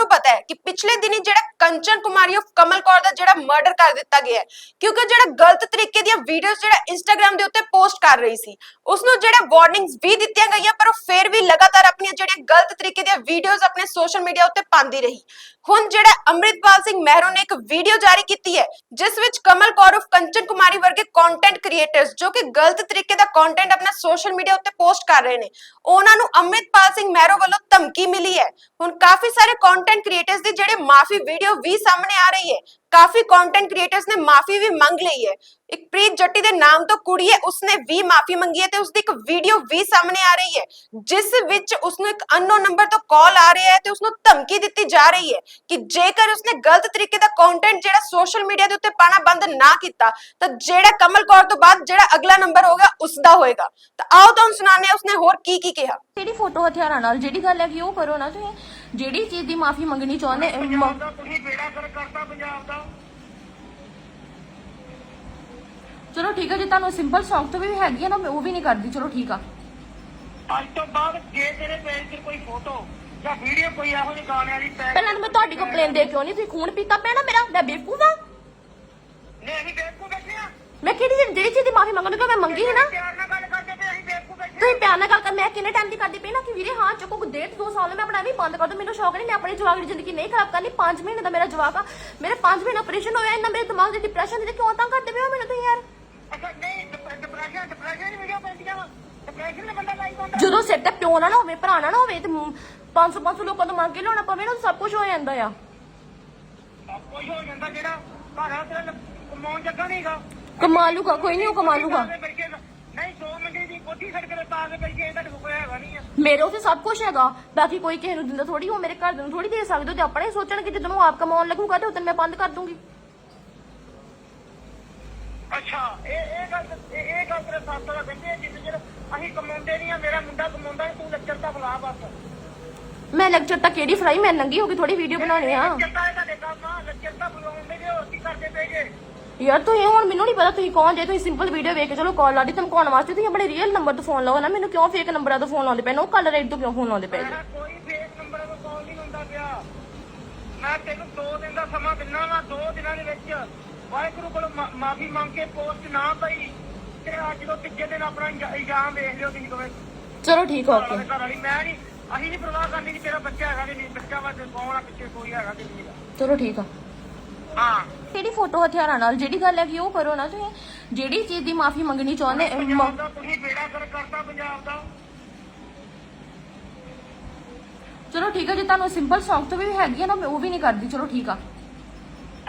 ਨੂੰ ਪਤਾ ਹੈ ਕਿ ਪਿਛਲੇ ਦਿਨੀ ਜਿਹੜਾ ਕੰਚਨ ਕੁਮਾਰੀ ਆਫ ਕਮਲ ਕੌਰ ਦਾ ਜਿਹੜਾ ਮਰਡਰ ਕਰ ਦਿੱਤਾ ਗਿਆ ਹੈ, ਕਿਉਂਕਿ ਜਿਹੜਾ ਗਲਤ ਤਰੀਕੇ ਦੀਆਂ ਵੀਡੀਓਜ਼ ਜਿਹੜਾ ਇੰਸਟਾਗ੍ਰam ਦੇ ਉੱਤੇ ਪੋਸਟ ਕਰ ਰਹੀ ਸੀ ਉਸ ਨੂੰ ਜਿਹੜਾ ਵਾਰਨਿੰਗਸ ਵੀ ਦਿੱਤੀਆਂ ਗਈਆਂ, ਪਰ ਉਹ ਫਿਰ ਵੀ ਲਗਾਤਾਰ ਆਪਣੀਆਂ ਜਿਹੜੀਆਂ ਗਲਤ ਤਰੀਕੇ ਦੀਆਂ ਵੀਡੀਓਜ਼ ਆਪਣੇ ਸੋਸ਼ਲ ਮੀਡੀਆ ਉੱਤੇ ਪਾਉਂਦੀ ਰਹੀ। ਹੁਣ ਜਿਹੜਾ ਅੰਮ੍ਰਿਤਪਾਲ ਸਿੰਘ ਮਹਿਰੋ ਨੇ ਇੱਕ ਵੀਡੀਓ ਜਾਰੀ ਕੀਤੀ ਹੈ, ਜਿਸ ਵਿੱਚ ਕਮਲ ਕੌਰ ਉਫ ਕੰਚਨ ਕੁਮਾਰੀ ਵਰਗੇ ਕੰਟੈਂਟ ਕ੍ਰੀਏਟਰਸ ਜੋ ਕਿ ਗਲਤ ਤਰੀਕੇ ਦਾ ਕੰਟੈਂਟ ਆਪਣਾ ਸੋਸ਼ਲ ਮੀਡੀਆ ਉੱਤੇ ਪੋਸਟ ਕਰ ਰਹੇ ਨੇ, ਉਹਨਾਂ ਨੂੰ ਅੰਮ੍ਰਿਤਪਾਲ ਸਿੰਘ ਮਹਿਰੋ ਵੱਲੋਂ ਧਮਕੀ ਮਿਲੀ ਹੈ। ਹੁਣ ਕਾਫੀ ਸਾਰੇ ਕੰਟੈਂਟ ਕ੍ਰੀਏਟਰਸ ਦੀ ਜਿਹੜੇ ਮਾਫੀ ਵੀਡੀਓ ਵੀ ਸਾਹਮਣੇ ਆ ਰਹੀ ਹੈ, ਕਾਫੀ ਕੰਟੈਂਟ ਕ੍ਰੀਏਟਰਸ ਨੇ ਮਾਫੀ ਵੀ ਮੰਗ ਲਈ ਹੈ। ਇੱਕ ਪ੍ਰੀਤ ਜੱਟੀ ਦੇ ਨਾਮ ਤੋਂ ਕੁੜੀ ਹੈ, ਉਸਨੇ ਵੀ ਮਾਫੀ ਮੰਗੀ ਹੈ ਤੇ ਉਸਦੀ ਇੱਕ ਵੀਡੀਓ ਵੀ ਸਾਹਮਣੇ ਆ ਰਹੀ ਹੈ, ਜਿਸ ਵਿੱਚ ਉਸਨੂੰ ਇੱਕ ਅਨਨੋਨ ਨੰਬਰ ਤੋਂ ਕਾਲ ਆ ਰਿਹਾ ਹੈ ਤੇ ਉਸਨੂੰ ਧਮਕੀ ਦਿੱਤੀ ਜਾ ਰਹੀ ਹੈ ਕਿ ਜੇਕਰ ਉਸਨੇ ਗਲਤ ਤਰੀਕੇ ਦਾ ਕੰਟੈਂਟ ਜਿਹੜਾ ਸੋਸ਼ਲ ਮੀਡੀਆ ਦੇ ਉੱਤੇ ਪਾਣਾ ਬੰਦ ਨਾ ਕੀਤਾ, ਤਾਂ ਜਿਹੜਾ ਕਮਲ ਕੌਰ ਤੋਂ ਬਾਅਦ ਜਿਹੜਾ ਅਗਲਾ ਨੰਬਰ ਹੋਗਾ ਉਸ ਦਾ ਹੋਏਗਾ। ਤਾਂ ਆਓ ਤੁਹਾਨੂੰ ਸੁਣਾਉਂਦੇ ਹਾਂ, ਉਸਨੇ ਹੋਰ ਕੀ ਕੀ ਕਿਹਾ? ਕਿਹੜੀ ਫੋਟੋ ਹਥਿਆਰਾਂ ਨਾਲ, ਜਿਹੜੀ ਗੱਲ ਹੈ ਕਿ ਉਹ ਕਰੋ ਨਾ ਤੁਸੀਂ। ਜਿਹੜੀ ਚੀਜ਼ ਦੀ ਮਾਫੀ ਮੰਗਣੀ ਚਾਹੁੰਦੇ ਮ- ਪੰਜਾਬ ਦਾ ਤੁਸੀਂ ਬੇੜਾ ਕਰ ਕਰਤਾ ਪੰਜਾਬ ਦਾ। ਚਲੋ ਠੀਕ ਹੈ ਜੇ ਤੁਹਾਨੂੰ ਸਿੰਪਲ ਸੌਂਗ ਤੋਂ ਵੀ ਹੈਗੀ ਹੈ ਨਾ ਮੈਂ ਉਹ ਵੀ ਨਹੀਂ ਕਰਦੀ ਚਲੋ ਠੀਕ ਆ। ਅੱਜ ਤੋਂ ਬਾਅਦ ਜੇ ਤੇਰੇ ਪੇਜ ਤੇ ਕੋਈ ਫੋਟੋ ਜਾਂ ਵੀਡੀਓ ਕੋਈ ਇਹੋ ਜਿਹੀ ਗਾਣੇ ਵਾਲੀ ਪੈ ਪਹਿਲਾਂ ਤਾਂ ਮੈਂ ਤੁਹਾਡੀ ਕੰਪਲੇਨ ਦੇ ਕਿਉਂ ਨਹੀਂ? ਤੁਸੀਂ ਖੂਨ ਪੀਤਾ ਨਾ ਮੇਰਾ ਮੈਂ ਬੇਵਕੂਫ ਆ। ਨੇ ਅਸੀਂ ਬੇਵਕੂ ਬੈਠੇ ਆ। ਮੈਂ ਕਿਹੜੀ ਜਿਹੜੀ ਚੀਜ਼ ਦੀ ਮਾਫੀ ਮੰਗਣ ਕਿ ਮੈਂ ਮੰਗੀ ਹੈ ਨਾ। ਪਿਆਰ ਨਾਲ ਤੁਸੀਂ ਪਿਆਰ ਨਾਲ ਗੱਲ ਕਰ ਮੈਂ ਕਿੰਨੇ ਟਾਈਮ ਦੀ ਕਰਦੀ ਪਈ ਨਾ ਕਿ ਵੀਰੇ ਹਾਂ ਚੁੱਕੋ ਡੇਢ ਦੋ ਸਾਲ ਮੈਂ ਆਪਣਾ ਵੀ ਬੰਦ ਕਰ ਦੋ ਮੈਨੂੰ ਸ਼ੌਕ ਨਹੀਂ ਮੈਂ ਆਪਣੀ ਜਵਾਕ ਦੀ ਜ਼ਿੰਦਗੀ ਨਹੀਂ ਖਰਾਬ ਕਰਨੀ 5 ਮਹੀਨੇ ਦਾ ਮੇਰਾ ਜਵਾਕ ਆ ਮੇਰੇ 5 ਮਹੀਨੇ ਆਪਰੇਸ਼ਨ ਹੋਇਆ ਇੰਨਾ ਮੇਰੇ ਦਿਮਾਗ ਦੇ ਡਿਪਰੈਸ਼ਨ ਦੇ ਕਿਉਂ ਤਾਂ ਕਰਦੇ ਪਏ ਹੋ ਮੈਨੂੰ ਤੁਸੀਂ ਯਾਰ? ਜਦੋਂ ਸਿਰ ਤੇ ਪਿਓ ਨਾ ਹੋਵੇ ਭਰਾ ਨਾ ਹੋਵੇ ਤੇ 500 500 ਲੋਕਾਂ ਤੋਂ ਮੰਗ ਕੇ ਲਿਆਉਣਾ ਪਵੇ ਨਾ ਸਭ ਕੁਝ ਹੋ ਜਾਂਦਾ ਆ। ਸਭ ਕੁਝ ਹੋ ਜਾਂਦਾ ਜਿਹੜਾ ਆ ਤੇਰਾ ਕਮਾਉਣ ਜੱਗਾ ਨਹੀਂਗਾ ਕਮਾ ਲੂਗਾ ਕੋਈ ਨਹੀਂ ਉਹ ਕਮਾ ਲੂਗਾ। ਨਹੀਂ 2 ਮਿੰਟ ਹੈਗਾ ਨਹੀਂ ਆ। ਮੇਰੇ ਉੱਤੇ ਸਭ ਕੁਝ ਹੈਗਾ। ਬਾਕੀ ਕੋਈ ਕਿਸੇ ਨੂੰ ਦਿੰਦਾ ਥੋੜੀ ਉਹ ਮੇਰੇ ਘਰ ਦੇ ਨੂੰ ਥੋੜੀ ਦੇ ਸਕਦੇ ਹੋ ਤੇ ਆਪਣੇ ਸੋਚਣ ਕਿ ਜਦੋਂ ਆਪ ਕਮਾਉਣ ਲੱਗੂਗਾ ਤੇ ਉਦੋਂ ਮੈਂ ਬੰਦ ਕਰ ਦੂੰਗੀ। ਅੱਛਾ ਇਹ ਇਹ ਗੱਲ ਇਹ ਇਹ ਗੱਲ ਤੇਰੇ ਸਾਥ ਦਾ ਕਹਿੰਦੇ ਜਿੰਨੇ ਚਿਰ ਅਸੀਂ ਕਮਾਉਂਦੇ ਨਹੀਂ ਆ ਮੇਰਾ ਮੁੰਡਾ ਕਮਾਉਂਦਾ ਤੂੰ ਲੈਕਚਰ ਤਾਂ ਬੁਲਾ ਬਸ। ਮੈਂ ਲੈਕਚਰ ਤਾਂ ਕਿਹੜੀ ਫਰਾਈ ਮੈਂ ਨੰਗੀ ਹੋ ਕੇ ਥੋੜੀ ਵੀਡੀਓ ਬਣਾਉਣੀ ਆ। ਲੈਕਚਰ ਤਾਂ ਇਹਦਾ ਦੇਖਾ ਮਾਂ ਲੈਕਚਰ ਤਾਂ ਬੁਲਾਉਂਦੇ ਨੇ ਹੋਰ ਕੀ ਕਰਦੇ ਪਏਗੇ ਯਾਰ ਤੁਸੀਂ ਹੁਣ ਮੈਨੂੰ ਨਹੀਂ ਪਤਾ ਤੁਸੀਂ ਕੌਣ ਜੇ ਤੁਸੀਂ ਸਿੰਪਲ ਵੀਡੀਓ ਵੇਖ ਕੇ ਚਲੋ ਕਾਲ ਲਾ ਦੀ ਧਮਕਾਉਣ ਵਾਸਤੇ ਤੁਸੀਂ ਆਪਣੇ ਰੀਅਲ ਨੰਬਰ ਤੋਂ ਫੋਨ ਲਾਓ ਨਾ ਮੈਨੂੰ ਕਿਉਂ ਫੇਕ ਨੰਬਰਾਂ ਤੋਂ ਫੋਨ ਲਾਉਂਦੇ ਪਏ ਨੇ? ਉਹ ਕੱਲ ਰੇਟ ਤੋਂ ਕਿਉਂ ਫੋਨ ਲਾਉਂਦੇ ਪਏ ਨੇ? ਮੈਂ ਕੋਈ ਫੇਕ ਨੰਬਰ ਤੋਂ ਕਾਲ ਨਹੀਂ ਹੁੰਦਾ ਪਿਆ। ਮੈਂ ਤੈਨੂੰ 2 ਦਿਨ ਦਾ ਸਮਾਂ ਦਿੰਦਾ ਵਾ 2 ਦਿਨਾਂ ਦੇ ਵਿੱਚ। ਵਾਹਿਗੁਰੂ ਕੋਲੋਂ ਮਾਫੀ ਮੰਗ ਕੇ ਪੋਸਟ ਨਾ ਪਈ। ਤੇ ਅੱਜ ਤੋਂ ਤੀਜੇ ਦਿਨ ਆਪਣਾ ਇਲਜ਼ਾ- ਇਲਜ਼ਾਮ ਵੇਖ ਲਿਓ ਤੁਸੀਂ ਦੋਵੇਂ। ਚਲੋ ਠੀਕ ਆ ਓਕੇ ਘਰ ਵਾਲੀ ਮੈਂ ਨਹੀਂ ਅਸੀਂ ਨਹੀਂ ਪਰਵਾਹ ਕਰਨੀ ਕਿ ਤੇਰਾ ਬੱਚਾ ਹੈਗਾ ਕਿ ਨਹੀਂ ਬੱਚਾ ਵਾ ਤੇ ਕੌਣ ਆ ਪਿੱਛੇ ਕੋਈ ਹੈਗਾ ਕਿ ਨਹੀਂ ਹੈਗਾ। ਚਲੋ ਠੀਕ ਆ। ਹਾਂ। ਕਿਹੜੀ ਫੋਟੋ ਹਥਿਆਰਾਂ ਨਾਲ? ਜਿਹੜੀ ਗੱਲ ਹੈ ਕਿ ਉਹ ਕਰੋ ਨਾ ਤੁਸੀਂ। ਜਿਹੜੀ ਚੀਜ਼ ਦੀ ਮਾਫੀ ਮੰਗਣੀ ਚਾਹੁੰਦੇ ਪੰਜਾਬ ਦਾ ਤੁਸੀਂ ਬੇੜਾ ਕਰ ਕਰਤਾ ਪੰਜਾਬ ਦਾ। ਚਲੋ ਠੀਕ ਹੈ ਜੇ ਤੁਹਾਨੂੰ ਸਿੰਪਲ ਸੌਂਗ ਤੋਂ ਵੀ ਹੈਗੀ ਹੈ ਨਾ ਮੈਂ ਉਹ ਵੀ ਨਹੀਂ ਕਰਦੀ। ਚਲੋ ਠੀਕ ਆ।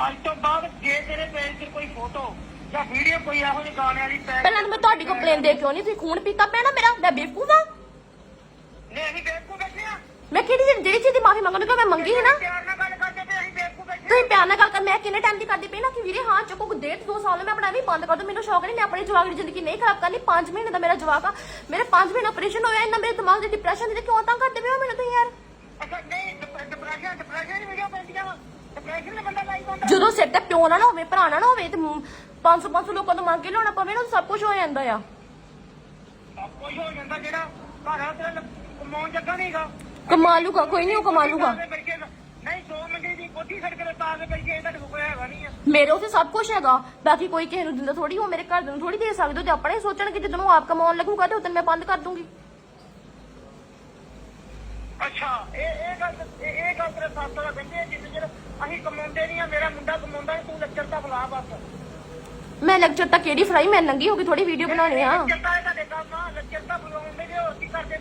ਅੱਜ ਤੋਂ ਬਾਅਦ ਜੇ ਤੇਰੇ ਪੇਜ ਤੇ ਕੋਈ ਫੋਟੋ ਜਾਂ ਵੀਡੀਓ ਕੋਈ ਇਹੋ ਜਿਹੀ ਗਾਣੇ ਵਾਲੀ ਪੈ ਪਹਿਲਾਂ ਤਾਂ ਮੈਂ ਤੁਹਾਡੀ ਕੰਪਲੇਨ ਦੇ ਕਿਉਂ ਨਹੀਂ ਤੁਸੀਂ ਖੂਨ ਪੀਤਾ ਪਿਆ ਨਾ ਮੇਰਾ ਮੈਂ ਬੇਵਕੂਫ ਆ। ਨੇ ਅਸੀਂ ਬੇਵਕੂ ਬੈਠੇ ਆ। ਮੈਂ ਕਿਹੜੀ ਜਿਹੜੀ ਚੀਜ਼ ਦੀ ਮਾਫੀ ਮੰਗਣ ਕਿ ਮੈਂ ਮੰਗੀ ਹੈ ਨਾ। ਪਿਆਰ ਨਾਲ ਤੁਸੀਂ ਪਿਆਰ ਨਾਲ ਗੱਲ ਕਰ ਮੈਂ ਕਿੰਨੇ ਟਾਈਮ ਦੀ ਕਰਦੀ ਪਈ ਨਾ ਕਿ ਵੀਰੇ ਹਾਂ ਚੁੱਕੋ ਡੇਢ ਦੋ ਸਾਲ ਮੈਂ ਆਪਣਾ ਵੀ ਬੰਦ ਕਰ ਦੋ ਮੈਨੂੰ ਸ਼ੌਕ ਨਹੀਂ ਮੈਂ ਆਪਣੀ ਜਵਾਕ ਦੀ ਜ਼ਿੰਦਗੀ ਨਹੀਂ ਖਰਾਬ ਕਰਨੀ 5 ਮਹੀਨੇ ਦਾ ਮੇਰਾ ਜਵਾਕ ਆ ਮੇਰੇ 5 ਮਹੀਨੇ ਆਪਰੇਸ਼ਨ ਹੋਇਆ ਇੰਨਾ ਮੇਰੇ ਦਿਮਾਗ ਦੇ ਡਿਪਰੈਸ਼ਨ ਦੇ ਕਿਉਂ ਤਾਂ ਕਰਦੇ ਪਏ ਹੋ ਮੈਨੂੰ ਤੁਸੀਂ ਯਾਰ? ਜਦੋਂ ਸਿਰ ਤੇ ਪਿਓ ਨਾ ਹੋਵੇ ਭਰਾ ਨਾ ਹੋਵੇ ਤੇ 500 500 ਲੋਕਾਂ ਤੋਂ ਮੰਗ ਕੇ ਲਿਆਉਣਾ ਪਵੇ ਨਾ ਸਭ ਕੁਝ ਹੋ ਜਾਂਦਾ ਆ। ਸਭ ਕੁਝ ਹੋ ਜਾਂਦਾ ਜਿਹੜਾ ਘਰ ਆ ਤੇਰਾ ਕਮਾਉਣ ਜੱਗਾ ਨਹੀਂਗਾ ਕਮਾ ਲੂਗਾ ਕੋਈ ਨਹੀਂ ਉਹ ਕਮਾ ਲੂਗਾ। ਨਹੀਂ 2 ਮਿੰਟ ਦੀ ਕੋਠੀ ਸੜਕ ਤੇ ਪਾ ਕੇ ਬੈਠੇ ਇਹਦਾ ਕੋਈ ਹੈਗਾ ਨਹੀਂ ਆ। ਮੇਰੇ ਉੱਤੇ ਸਭ ਕੁਝ ਹੈਗਾ। ਬਾਕੀ ਕੋਈ ਕਿਸੇ ਨੂੰ ਦਿੰਦਾ ਥੋੜੀ ਉਹ ਮੇਰੇ ਘਰ ਨੂੰ ਥੋੜੀ ਦੇ ਸਕਦੇ ਹੋ ਤੇ ਆਪਣੇ ਸੋਚਣ ਕਿ ਜਦੋਂ ਉਹ ਆਪ ਕਮਾਉਣ ਲੱਗੂਗਾ ਤੇ ਉਦੋਂ ਮੈਂ ਬੰਦ ਕਰ ਦੂੰਗੀ। ਅੱਛਾ ਇਹ ਇਹ ਗੱਲ ਇਹ ਇਹ ਗੱਲ ਤੇਰੇ ਸਾਥ ਦਾ ਕਹਿੰਦੇ ਜਿੰਨੇ ਚਿਰ ਅਸੀਂ ਕਮਾਉਂਦੇ ਨਹੀਂ ਆ ਮੇਰਾ ਮੁੰਡਾ ਕਮਾਉਂਦਾ ਤੂੰ ਲੈਕਚਰ ਤਾਂ ਬੁਲਾ ਬਸ। ਮੈਂ ਲੈਕਚਰ ਤਾਂ ਕਿਹੜੀ ਫਰਾਈ ਮੈਂ ਨੰਗੀ ਹੋ ਕੇ ਥੋੜੀ ਵੀਡੀਓ ਬਣਾਉਣੀ ਆ। ਤਾਂ ਤਾਂ ਬੁਲਾਉਂਦੇ ਹੋਰ ਕੀ ਕਰਦੇ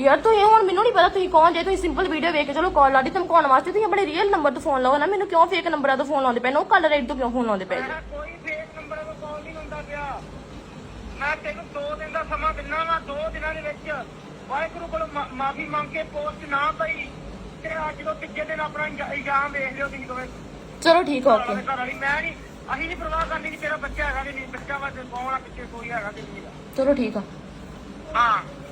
ਯਾਰ ਤੁਸੀਂ ਹੁਣ ਮੈਨੂੰ ਨਹੀਂ ਪਤਾ ਤੁਸੀਂ ਕੌਣ ਜੇ ਤੁਸੀਂ ਸਿੰਪਲ ਵੀਡੀਓ ਵੇਖ ਕੇ ਚਲੋ ਕਾਲ ਲਾ ਦੀ ਧਮਕਾਉਣ ਵਾਸਤੇ ਤੁਸੀਂ ਆਪਣੇ ਰੀਅਲ ਨੰਬਰ ਤੋਂ ਫੋਨ ਲਾਓ ਨਾ ਮੈਨੂੰ ਕਿਉਂ ਫੇਕ ਨੰਬਰਾਂ ਤੋਂ ਫੋਨ ਲਾਉਂਦੇ ਪਏ ਨੇ? ਉਹ ਕੱਲ ਰੇਟ ਤੋਂ ਕਿਉਂ ਫੋਨ ਲਾਉਂਦੇ ਪਏ ਨੇ? ਕੋਈ ਫੇਕ ਨੰਬਰ ਤੋਂ ਕਾਲ ਨਹੀਂ ਹੁੰਦਾ ਪਿਆ। ਮੈਂ ਤੈਨੂੰ 2 ਦਿਨ ਦਾ ਸਮਾਂ ਦਿੰਦਾ ਵਾ 2 ਦਿਨਾਂ ਦੇ ਵਿੱਚ। ਵਾਹਿਗੁਰੂ ਕੋਲੋਂ ਮਾਫੀ ਮੰਗ ਕੇ ਪੋਸਟ ਨਾ ਪਈ ਤੇ ਅੱਜ ਤੋਂ ਤੀਜੇ ਦਿਨ ਆਪਣਾ ਇਲਜ਼ਾ- ਇਲਜ਼ਾਮ ਵੇਖ ਲਿਓ ਤੁਸੀਂ ਦੋਵੇਂ। ਚਲੋ ਠੀਕ ਘਰ ਵਾਲੀ ਮੈਂ ਨਹੀਂ ਅਸੀਂ ਨਹੀਂ ਪਰਵਾਹ ਕਰਨੀ ਕਿ ਤੇਰਾ ਬੱਚਾ ਹੈਗਾ ਕਿ ਨਹੀਂ ਬੱਚਾ ਵਾ ਤੇ ਕੌਣ ਆ ਪਿੱਛੇ ਕੋਈ ਹੈਗਾ ਕਿ ਨਹੀਂ ਚਲੋ ਠੀਕ ਆ। ਹਾਂ।